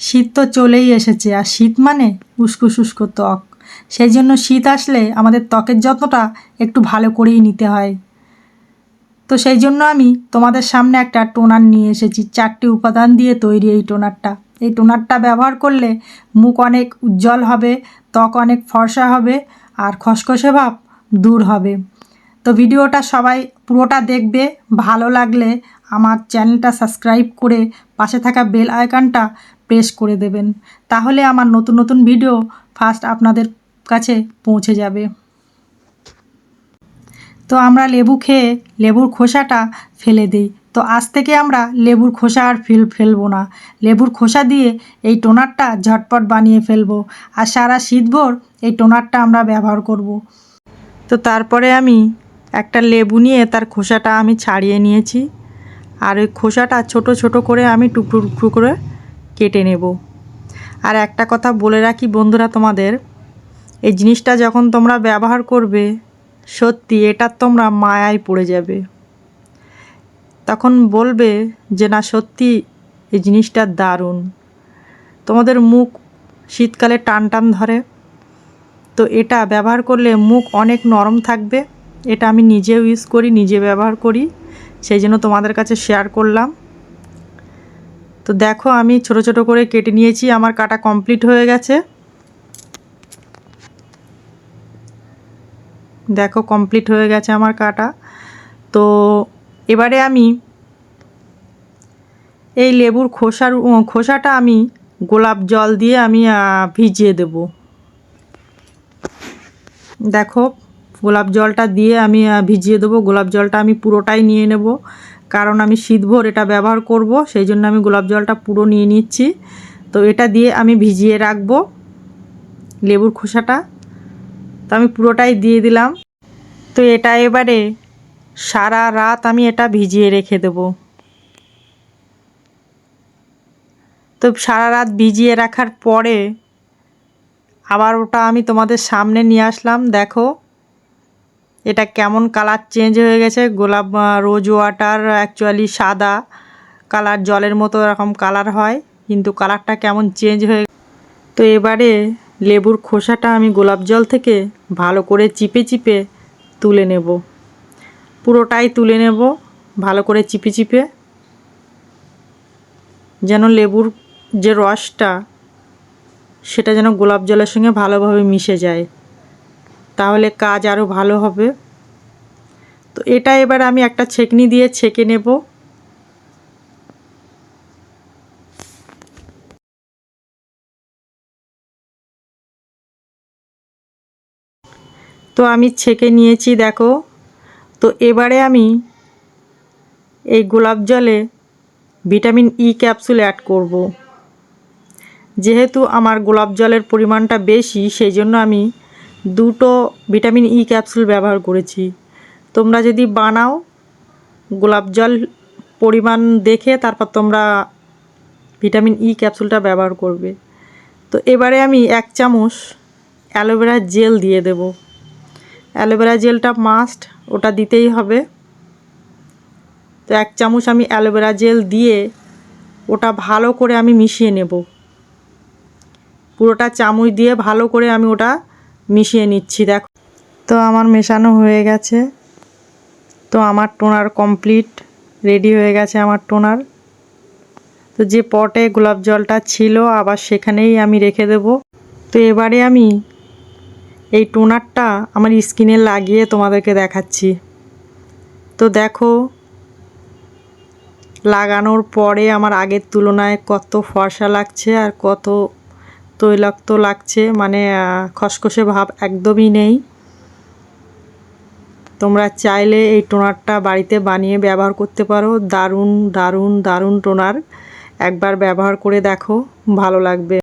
শীত তো চলেই এসেছে, আর শীত মানে উস্কো শুষ্ক ত্বক। সেই জন্য শীত আসলে আমাদের ত্বকের যত্নটা একটু ভালো করেই নিতে হয়। তো সেই জন্য আমি তোমাদের সামনে একটা টোনার নিয়ে এসেছি, চারটি উপাদান দিয়ে তৈরি এই টোনারটা। এই টোনারটা ব্যবহার করলে মুখ অনেক উজ্জ্বল হবে, ত্বক অনেক ফর্সা হবে, আর খসখসে ভাব দূর হবে। তো ভিডিওটা সবাই পুরোটা দেখবে, ভালো লাগলে আমার চ্যানেলটা সাবস্ক্রাইব করে পাশে থাকা বেল আইকনটা প্রেস করে দেবেন। তাহলে আমার নতুন নতুন ভিডিও ফার্স্ট আপনাদের কাছে পৌঁছে যাবে। তো আমরা লেবু খেয়ে লেবুর খোসাটা ফেলে দিই। তো আজ থেকে আমরা লেবুর খোসা আর ফেল, ফেলব না। লেবুর খোসা দিয়ে এই টোনারটা ঝটপট বানিয়ে ফেলব আর সারা শীতভর এই টোনারটা আমরা ব্যবহার করব। তো তারপরে আমি একটা লেবু নিয়ে তার খোসাটা আমি ছাড়িয়ে নিয়েছি। আর ওই খোসাটা ছোট ছোট করে আমি টুকরো টুকরো করে কেটে নেব। আর একটা কথা বলে রাখি বন্ধুরা তোমাদের, এই জিনিসটা যখন তোমরা ব্যবহার করবে, সত্যি এটা তোমরা মায়ায় পড়ে যাবে। তখন বলবে যে, না, সত্যি এই জিনিসটা দারুণ। তোমাদের মুখ শীতকালে টান টান ধরে। তো এটা ব্যবহার করলে মুখ অনেক নরম থাকবে। এটা আমি নিজেও ইউজ করি, নিজে ব্যবহার করি। সেই জন্য তোমাদের কাছে শেয়ার করলাম। তো দেখো, আমি ছোট ছোট করে কেটে নিয়েছি। আমার কাটা কমপ্লিট হয়ে গেছে। দেখো, কমপ্লিট হয়ে গেছে আমার কাটা। তো এবারে আমি এই লেবুর খোসার খোসাটা আমি গোলাপ জল দিয়ে আমি ভিজিয়ে দেব। দেখো, গোলাপ জলটা দিয়ে আমি ভিজিয়ে দেবো। গোলাপ জলটা আমি পুরোটাই নিয়ে নেব। কারণ আমি শীতভর এটা ব্যবহার করব, সেই জন্য আমি গোলাপ জলটা পুরো নিয়ে নিচ্ছি। তো এটা দিয়ে আমি ভিজিয়ে রাখব লেবুর খোসাটা। তো আমি পুরোটাই দিয়ে দিলাম। তো এটা এবারে সারা রাত আমি এটা ভিজিয়ে রেখে দেব। তো সারা রাত ভিজিয়ে রাখার পরে আবার ওটা আমি তোমাদের সামনে নিয়ে আসলাম, দেখো। এটা কেমন কালার চেঞ্জ হয়ে গেছে? গোলাপ রোজ ওয়াটার অ্যাকচুয়ালি সাদা কালার, জলের মতো এরকম কালার হয়, কিন্তু কালারটা কেমন চেঞ্জ হয়ে তো এবারে লেবুর খোসাটা আমি গোলাপ জল থেকে ভালো করে চিপে চিপে তুলে নেব। পুরোটাই তুলে নেব, ভালো করে চিপে চিপে, যেন লেবুর যে রসটা, সেটা যেন গোলাপ জলের সঙ্গে ভালোভাবে মিশে যায়। তাহলে কাজ আরও ভালো হবে। তো এটা এবার আমি একটা ছেকনি দিয়ে ছেঁকে নেব। তো আমি ছেঁকে নিয়েছি, দেখো। তো এবারে আমি এই গোলাপ জলে ভিটামিন ই ক্যাপসুল অ্যাড করব। যেহেতু আমার গোলাপ জলের পরিমাণটা বেশি, সেই জন্য আমি দুটো ভিটামিন ই ক্যাপসুল ব্যবহার করেছি। তোমরা যদি বানাও, গোলাপ জল পরিমাণ দেখে তারপর তোমরা ভিটামিন ই ক্যাপসুলটা ব্যবহার করবে। তো এবারে আমি এক চামচ অ্যালোভেরা জেল দিয়ে দেব। অ্যালোভেরা জেলটা মাস্ট ওটা দিতেই হবে। তো এক চামচ আমি অ্যালোভেরা জেল দিয়ে ওটা ভালো করে আমি মিশিয়ে নেব। পুরোটা চামচ দিয়ে ভালো করে আমি ওটা মিশিয়ে নিচ্ছি, দেখো। তো আমার মেশানো হয়ে গেছে। তো আমার টোনার কমপ্লিট, রেডি হয়ে গেছে আমার টোনার। তো যে পটে গোলাপ জলটা ছিল, আবার সেখানেই আমি রেখে দেব। তো এবারে আমি এই টোনারটা আমার স্কিনে লাগিয়ে তোমাদেরকে দেখাচ্ছি। তো দেখো, লাগানোর পরে আমার আগের তুলনায় কত ফর্সা লাগছে আর কত তৈলাক্ত লাগছে মানে খসখসে ভাব একদমই নেই। তোমরা চাইলে এই টোনারটা বাড়িতে বানিয়ে ব্যবহার করতে পারো। দারুণ দারুণ দারুণ টোনার। একবার ব্যবহার করে দেখো, ভালো লাগবে।